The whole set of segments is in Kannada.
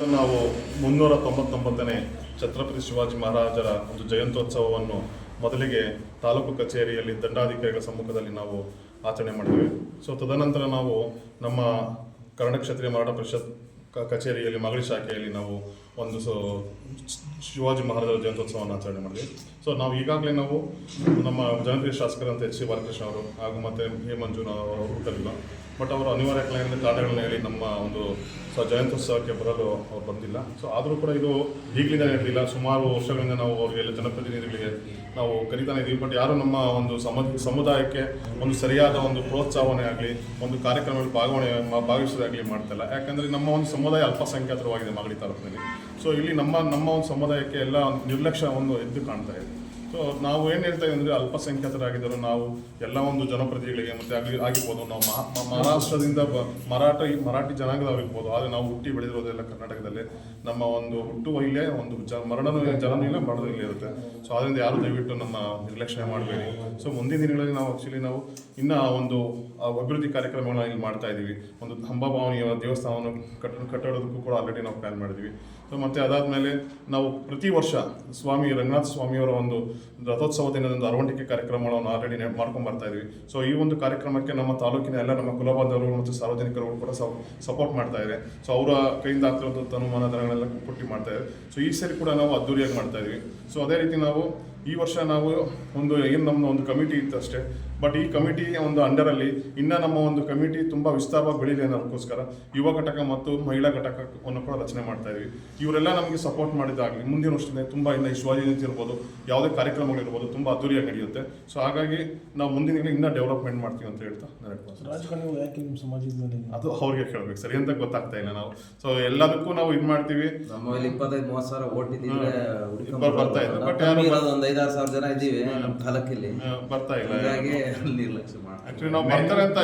ನಾವು ಮುನ್ನೂರ ತೊಂಬತ್ತೊಂಬತ್ತನೇ ಛತ್ರಪತಿ ಶಿವಾಜಿ ಮಹಾರಾಜರ ಒಂದು ಜಯಂತ್ಯೋತ್ಸವವನ್ನು ಮೊದಲಿಗೆ ತಾಲೂಕು ಕಚೇರಿಯಲ್ಲಿ ದಂಡಾಧಿಕಾರಿಗಳ ಸಮ್ಮುಖದಲ್ಲಿ ನಾವು ಆಚರಣೆ ಮಾಡಿದ್ದೇವೆ. ಸೊ ತದನಂತರ ನಾವು ನಮ್ಮ ಕನ್ನಡ ಮಾರಾಟ ಪರಿಷತ್ ಕಚೇರಿಯಲ್ಲಿ ಮಗಳಿ ಶಾಖೆಯಲ್ಲಿ ನಾವು ಒಂದು ಸೊ, ಶಿವಾಜಿ ಮಹಾರಾಜರ ಜಯಂತ್ಯೋತ್ಸವವನ್ನು ಆಚರಣೆ ಮಾಡಿದ್ವಿ. ಸೊ ನಾವು ಈಗಾಗಲೇ ನಾವು ನಮ್ಮ ಜನಪ್ರಿಯ ಶಾಸಕರಂತ ಎಚ್ ಸಿ ಬಾಲಕೃಷ್ಣ ಅವರು ಹಾಗೂ ಮತ್ತು ಹೇ ಮಂಜುನ ಅವರು ಹುಟ್ಟಲಿಲ್ಲ ಬಟ್ ಅವರು ಅನಿವಾರ್ಯ ಕಾರಣಗಳನ್ನ ಹೇಳಿ ನಮ್ಮ ಒಂದು ಸೊ, ಜಯಂತ್ಯೋತ್ಸವಕ್ಕೆ ಬರಲು ಅವ್ರು ಬಂದಿಲ್ಲ. ಸೊ ಆದರೂ ಕೂಡ ಇದು ಈಗಲಿಂದ ನಡೆದಿಲ್ಲ ಸುಮಾರು ವರ್ಷಗಳಿಂದ ನಾವು ಅವರಿಗೆಲ್ಲ ಜನಪ್ರತಿನಿಧಿಗಳಿಗೆ ನಾವು ಕರಿತಾನೆ ಇದ್ದೀವಿ. ಬಟ್ ಯಾರು ನಮ್ಮ ಒಂದು ಸಮ ಸಮುದಾಯಕ್ಕೆ ಒಂದು ಸರಿಯಾದ ಒಂದು ಪ್ರೋತ್ಸಾಹನೆ ಆಗಲಿ, ಒಂದು ಕಾರ್ಯಕ್ರಮದಲ್ಲಿ ಭಾಗವಣೆ, ಭಾಗವಹಿಸೋದಾಗಲಿ ಮಾಡ್ತಿಲ್ಲ ಯಾಕಂದರೆ ನಮ್ಮ ಒಂದು ಸಮುದಾಯ ಅಲ್ಪಸಂಖ್ಯಾತರವಾಗಿದೆ ಮಾಗಡಿ ತಾಲೂಕಿನಲ್ಲಿ. ಸೊ ಇಲ್ಲಿ ನಮ್ಮ ನಮ್ಮ ಒಂದು ಸಮುದಾಯಕ್ಕೆ ಎಲ್ಲ ನಿರ್ಲಕ್ಷ್ಯ ಒಂದು ಎದ್ದು ಕಾಣ್ತಾ ಇದೆ. ಸೊ ನಾವು ಏನು ಹೇಳ್ತಾ ಇದ್ದೀವಿ ಅಂದರೆ ಅಲ್ಪಸಂಖ್ಯಾತರಾಗಿದ್ದರು ನಾವು ಎಲ್ಲ ಒಂದು ಜನಪ್ರತಿನಿಧಿಗಳಿಗೆ ಮತ್ತೆ ಆಗಲಿ, ಆಗಿರ್ಬೋದು, ನಾವು ಮಹಾರಾಷ್ಟ್ರದಿಂದ ಮರಾಠ, ಮರಾಠಿ ಜನಾಂಗದವರಿರ್ಬೋದು, ಆದರೆ ನಾವು ಹುಟ್ಟಿ ಬೆಳೆದಿರೋದೆಲ್ಲ ಕರ್ನಾಟಕದಲ್ಲಿ. ನಮ್ಮ ಒಂದು ಹುಟ್ಟುವ ಇಲ್ಲೇ ಒಂದು ಜ, ಮರಣನೂ ಜನನೂ ಇಲ್ಲ ಇರುತ್ತೆ. ಸೊ ಅದರಿಂದ ಯಾರು ದಯವಿಟ್ಟು ನಮ್ಮ ನಿರ್ಲಕ್ಷ್ಯ ಮಾಡಬೇಡಿ. ಸೊ ಮುಂದಿನ ದಿನಗಳಲ್ಲಿ ನಾವು ಆ್ಯಕ್ಚುಲಿ ನಾವು ಇನ್ನ ಒಂದು ಅಭಿವೃದ್ಧಿ ಕಾರ್ಯಕ್ರಮಗಳನ್ನ ಇಲ್ಲಿ ಮಾಡ್ತಾ ಇದ್ದೀವಿ. ಒಂದು ಹಂಬಭಾವನಿಯ ದೇವಸ್ಥಾನವನ್ನು ಕಟ್ಟ ಕಟ್ಟಡೋದಕ್ಕೂ ಕೂಡ ಆಲ್ರೆಡಿ ನಾವು ಪ್ಲ್ಯಾನ್ ಮಾಡಿದ್ವಿ ಸೊ ಮತ್ತು ಅದಾದಮೇಲೆ ನಾವು ಪ್ರತಿ ವರ್ಷ ಸ್ವಾಮಿ ರಂಗನಾಥ ಸ್ವಾಮಿಯವರ ಒಂದು ರಥೋತ್ಸವ ದಿನದಂದು ಅರವಣಿಕೆ ಕಾರ್ಯಕ್ರಮಗಳನ್ನು ಆಲ್ರೆಡಿ ಮಾಡ್ಕೊಂಡು ಬರ್ತಾ ಇದ್ದೀವಿ ಸೊ ಈ ಒಂದು ಕಾರ್ಯಕ್ರಮಕ್ಕೆ ನಮ್ಮ ತಾಲೂಕಿನ ಎಲ್ಲ ನಮ್ಮ ಕುಲಬಾಂಧವರು ಮತ್ತು ಸಾರ್ವಜನಿಕರು ಕೂಡ ಸಪೋರ್ಟ್ ಮಾಡ್ತಾ ಇದೆ ಸೊ ಅವರ ಕೈಯಿಂದ ಆಗ್ತಿರೋದು ತನುಮಾನ ದರಗಳೆಲ್ಲ ಪುಟ್ಟಿ ಮಾಡ್ತಾ ಇದ್ದಾರೆ. ಸೊ ಈ ಸರಿ ಕೂಡ ನಾವು ಅದ್ದೂರಿಯಾಗಿ ಮಾಡ್ತಾ ಇದ್ದೀವಿ ಸೊ ಅದೇ ರೀತಿ ನಾವು ಈ ವರ್ಷ ನಾವು ಒಂದು ಏನು ನಮ್ಮ ಒಂದು ಕಮಿಟಿ ಇತ್ತು ಅಷ್ಟೇ. ಬಟ್ ಈ ಕಮಿಟಿ ಒಂದು ಅಂಡರಲ್ಲಿ ಇನ್ನೂ ನಮ್ಮ ಒಂದು ಕಮಿಟಿ ತುಂಬ ವಿಸ್ತಾರವಾಗಿ ಬೆಳೀಲಿ ಅನ್ನೋದಕ್ಕೋಸ್ಕರ ಯುವ ಘಟಕ ಮತ್ತು ಮಹಿಳಾ ಘಟಕವನ್ನು ಕೂಡ ರಚನೆ ಮಾಡ್ತಾ ಇದ್ವಿ. ಇವರೆಲ್ಲ ನಮಗೆ ಸಪೋರ್ಟ್ ಮಾಡಿದಾಗಲಿ ಮುಂದಿನ ವರ್ಷದಿಂದ ತುಂಬ ಇನ್ನು ಈ ಶಿವಾಜಿ ಜಯಂತಿ ಇರ್ಬೋದು ಯಾವುದೇ ಕಾರ್ಯಕ್ರಮಗಳಿರ್ಬೋದು ತುಂಬ ಅದ್ದೂರಿಯಾಗಿ ನಡೆಯುತ್ತೆ. ಸೊ ಹಾಗಾಗಿ ನಾವು ಮುಂದಿನ ದಿನ ಇನ್ನೂ ಡೆವಲಪ್ಮೆಂಟ್ ಮಾಡ್ತೀವಿ ಅಂತ ಹೇಳ್ತಾ ನಾನು ಹೇಳ್ತೀನಿ. ಯಾಕೆ ನಿಮ್ಮ ಸಮಾಜದ ಮೇಲೆ ಅದು ಅವ್ರಿಗೆ ಕೇಳಬೇಕು ಸರಿ ಅಂತ ಗೊತ್ತಾಗ್ತಾ ಇಲ್ಲ ನಾವು. ಸೊ ಎಲ್ಲದಕ್ಕೂ ನಾವು ಇದು ಮಾಡ್ತೀವಿ. ನಮ್ಮಲ್ಲಿ ಇಪ್ಪತ್ತೈದು ಮೂವತ್ತು ಸಾವಿರ ಓಟ್ ಬರ್ತಾ ಇದೆ. But ಯಾರು ಒಂದು ಐದಾರು ಸಾವಿರ ಜನ ಇದ್ದೀವಿ ನಮ್ಮ ತಾಲೂಕಲ್ಲಿ ಬರ್ತಾ ಇಲ್ಲ ಹಾಗಾಗಿ ನಿರ್ಲಕ್ಷ್ಯ ಮಾಡ್ತಾರೆ ಆಕ್ಚುಲಿ ನಾವು ಬರ್ತಾರೆ ಅಂತ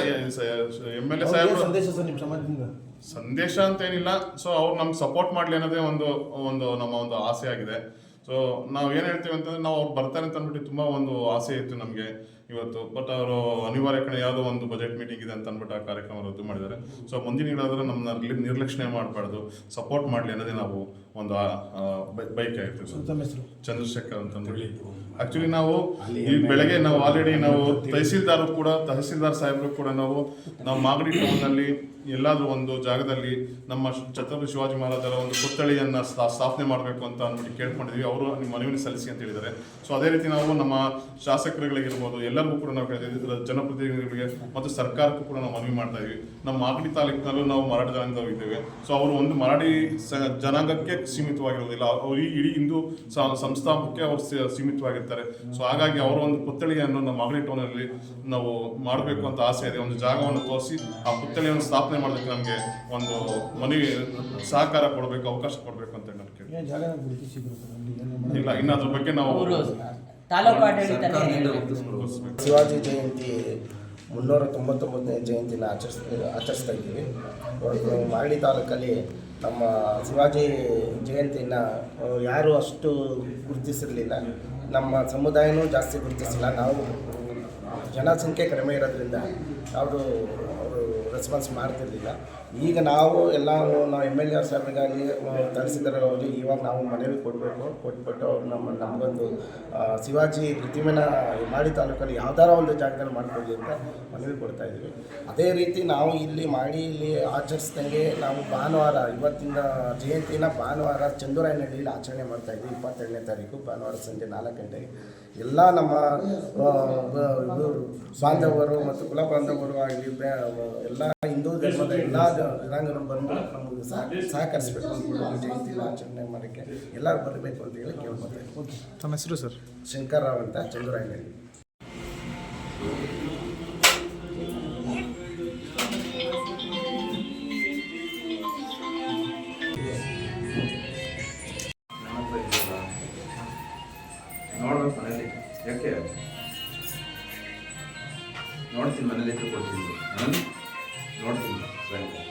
ಎಂ ಎಲ್ ಎ ಸಂದೇಶ ಸರ್ ನಿಮ್ಮ ಸಮಾಜದಿಂದ. ಸಂದೇಶ ಅಂತ ಏನಿಲ್ಲ ಸೊ ಅವ್ರು ನಮ್ಗೆ ಸಪೋರ್ಟ್ ಮಾಡಲಿ ಅನ್ನೋದೇ ಒಂದು ಒಂದು ನಮ್ಮ ಒಂದು ಆಸೆ ಆಗಿದೆ. ಸೊ ನಾವು ಏನು ಹೇಳ್ತೀವಿ ಅಂತಂದ್ರೆ ನಾವು ಅವ್ರು ಬರ್ತಾರೆ ಅಂತ ಅಂದ್ಬಿಟ್ಟು ತುಂಬ ಒಂದು ಆಸೆ ಇತ್ತು ನಮಗೆ. ಇವತ್ತು. ಬಟ್ ಅವರು ಅನಿವಾರ್ಯ ಕಡೆ ಯಾವುದೋ ಒಂದು ಬಜೆಟ್ ಮೀಟಿಂಗ್ ಇದೆ ಅಂತ ಅಂದ್ಬಿಟ್ಟು ಆ ಕಾರ್ಯಕ್ರಮ ರದ್ದು ಮಾಡಿದ್ದಾರೆ. ಸೊ ಮುಂದಿನ ಏನಾದರೂ ನಮ್ಮ ನಿರ್ಲಕ್ಷಣೆ ಮಾಡಬಾರ್ದು. ಸಪೋರ್ಟ್ ಮಾಡಲಿ ಅನ್ನೋದೇ ನಾವು ಒಂದು ಬೈಕ್ ಆಗಿರ್ತೀವಿ. ಚಂದ್ರಶೇಖರ್ ಅಂತಂದೇಳಿ ಆಕ್ಚುಲಿ ನಾವು ಈ ಬೆಳಗ್ಗೆ ನಾವು ಆಲ್ರೆಡಿ ನಾವು ತಹಸೀಲ್ದಾರ್ ಕೂಡ ತಹಸೀಲ್ದಾರ್ ಸಾಹೇಬರು ಕೂಡ ನಾವು ನಾವು ಮಾಗಡಿ ಟೌನ್ನಲ್ಲಿ ಎಲ್ಲಾದರೂ ಒಂದು ಜಾಗದಲ್ಲಿ ನಮ್ಮ ಛತ್ರಪತಿ ಶಿವಾಜಿ ಮಹಾರಾಜರ ಒಂದು ಪುತ್ಥಳಿಯನ್ನು ಸ್ಥಾ- ಸ್ಥಾಪನೆ ಮಾಡಬೇಕು ಅಂತ ಅಂದ್ಬಿಟ್ಟು ಕೇಳ್ಕೊಂಡಿದ್ವಿ. ಅವರು ನಿಮ್ಮ ಮನವಿನ ಸಲ್ಲಿಸಿ ಅಂತ ಹೇಳಿದ್ದಾರೆ. ಸೊ ಅದೇ ರೀತಿ ನಾವು ನಮ್ಮ ಶಾಸಕರುಗಳಿಗಿರ್ಬೋದು ಎಲ್ಲರಿಗೂ ಕೂಡ ನಾವು ಕೇಳ್ತಾ ಜನಪ್ರತಿನಿಧಿಗಳಿಗೆ ಮತ್ತು ಸರ್ಕಾರಕ್ಕೂ ಕೂಡ ನಾವು ಮನವಿ ಮಾಡ್ತಾ ಇದೀವಿ ನಮ್ಮ ಮಾಗಡಿ ತಾಲೂಕಿನಲ್ಲೂ ನಾವು ಮರಾಠ ಜನಾಂಗದವರು ಇದ್ದೇವೆ. ಸೊ ಅವರು ಒಂದು ಮರಾಠಿ ಸ- ಜನಾಂಗಕ್ಕೆ ಸೀಮಿತವಾಗಿರೋದಿಲ್ಲ. ಅವರು ಈ ಇಡೀ ಹಿಂದೂ ಸಂಸ್ಥಾಪಕ್ಕೆ ಅವರು ಸೀ- ಸೀಮಿತವಾಗಿರ್ತಾರೆ. ಸೊ ಹಾಗಾಗಿ ಅವರ ಒಂದು ಪುತ್ಥಳಿಯನ್ನು ನಮ್ಮ ಮಾಗಡಿ ಟೌನಲ್ಲಿ ನಾವು ಮಾಡಬೇಕು ಅಂತ ಆಸೆ ಇದೆ. ಒಂದು ಜಾಗವನ್ನು ತೋರಿಸಿ ಆ ಪುತ್ಥಳಿಯನ್ನು ಸ್ಥಾಪನೆ ಮಾಡೋದಕ್ಕೆ ನಮಗೆ ಒಂದು ಮನವಿ ಸಹಕಾರ ಕೊಡಬೇಕು ಅವಕಾಶ ಕೊಡಬೇಕು ಅಂತ ನಾನು ಕೇಳಿ ಇಲ್ಲ ಇನ್ನು ಅದ್ರ ಬಗ್ಗೆ ನಾವು ತಾಲೂಕು. ಶಿವಾಜಿ ಜಯಂತಿ ಮುನ್ನೂರ ತೊಂಬತ್ತೊಂಬತ್ತನೇ ಜಯಂತಿನ ಆಚರಿಸ್ ಆಚರಿಸ್ತಾ ಇದ್ದೀವಿ. ಮಾಗಡಿ ತಾಲೂಕಲ್ಲಿ ನಮ್ಮ ಶಿವಾಜಿ ಜಯಂತಿನ ಯಾರೂ ಅಷ್ಟು ಗುರುತಿಸಿರಲಿಲ್ಲ. ನಮ್ಮ ಸಮುದಾಯನೂ ಜಾಸ್ತಿ ಗುರುತಿಸಿಲ್ಲ. ನಾವು ಜನಸಂಖ್ಯೆ ಕಡಿಮೆ ಇರೋದ್ರಿಂದ ಯಾವುದು ಅವರು ರೆಸ್ಪಾನ್ಸ್ ಮಾಡ್ತಿರ್ಲಿಲ್ಲ. ಈಗ ನಾವು ಎಲ್ಲ ನಾವು ಎಂ ಎಲ್ ಎ ಸಾಹೇಬ್ರಿಗಾಗಲಿ ತಹಸೀಲ್ದಾರಾಗಲಿ ಇವಾಗ ನಾವು ಮನವಿ ಕೊಡಬೇಕು ಕೊಟ್ಬಿಟ್ಟು ಅವ್ರು ನಮ್ಮ, ನಮಗೊಂದು ಶಿವಾಜಿ ಪ್ರತಿಮೆನ ಮಾಡಿ ತಾಲೂಕಲ್ಲಿ ಯಾವ್ದಾರ ಒಂದು ಜಾಗದಲ್ಲಿ ಮಾಡ್ಕೊಳ್ಳಿ ಅಂತ ಮನವಿ ಕೊಡ್ತಾ ಇದ್ದೀವಿ ಅದೇ ರೀತಿ ನಾವು ಇಲ್ಲಿ ಮಾಡಿ ಇಲ್ಲಿ ಆಚರಿಸ್ದಂಗೆ ನಾವು ಭಾನುವಾರ ಇವತ್ತಿನ ಜಯಂತಿನ ಭಾನುವಾರ ಚಂದೂರಾಯನಹಳ್ಳಿಯಲ್ಲಿ ಆಚರಣೆ ಮಾಡ್ತಾ ಇದ್ವಿ. ಇಪ್ಪತ್ತೆರಡನೇ ತಾರೀಕು, ಭಾನುವಾರ ಸಂಜೆ ನಾಲ್ಕು ಗಂಟೆಗೆ. ಎಲ್ಲ ನಮ್ಮ ಬಾಂಧವರು ಮತ್ತು ಕುಲ ಬಾಂಧವರು ಆಗಲಿ ಎಲ್ಲ ಹಿಂದೂ ಧರ್ಮದ ಎಲ್ಲ ಜನಾಂಗನೂ ಬಂದು ನಮಗೆ ಸಹ ಸಹಕರಿಸಬೇಕು ಅಂದ್ಬಿಟ್ಟು ಜಯಂತಿ ಆಚರಣೆ ಮಾಡೋಕ್ಕೆ ಎಲ್ಲರೂ ಬರಬೇಕು ಅಂತ ಹೇಳಿ ಕೇಳ್ಕೊತಾರೆ ತಮ್ಮ ಹೆಸರು ಸರ್? ಶಂಕರ್ ರಾವ್ ಅಂತ ಚಂದ್ರಾಯನಹಳ್ಳಿ ನೋಡ್ಬೇಕು ಮನೇಲಿ. ಯಾಕೆ? ನೋಡ್ತೀನಿ ಮನೇಲಿ ಇಟ್ಟು ಕೊಡ್ತೀನಿ. ಹ್ಮ್? Not in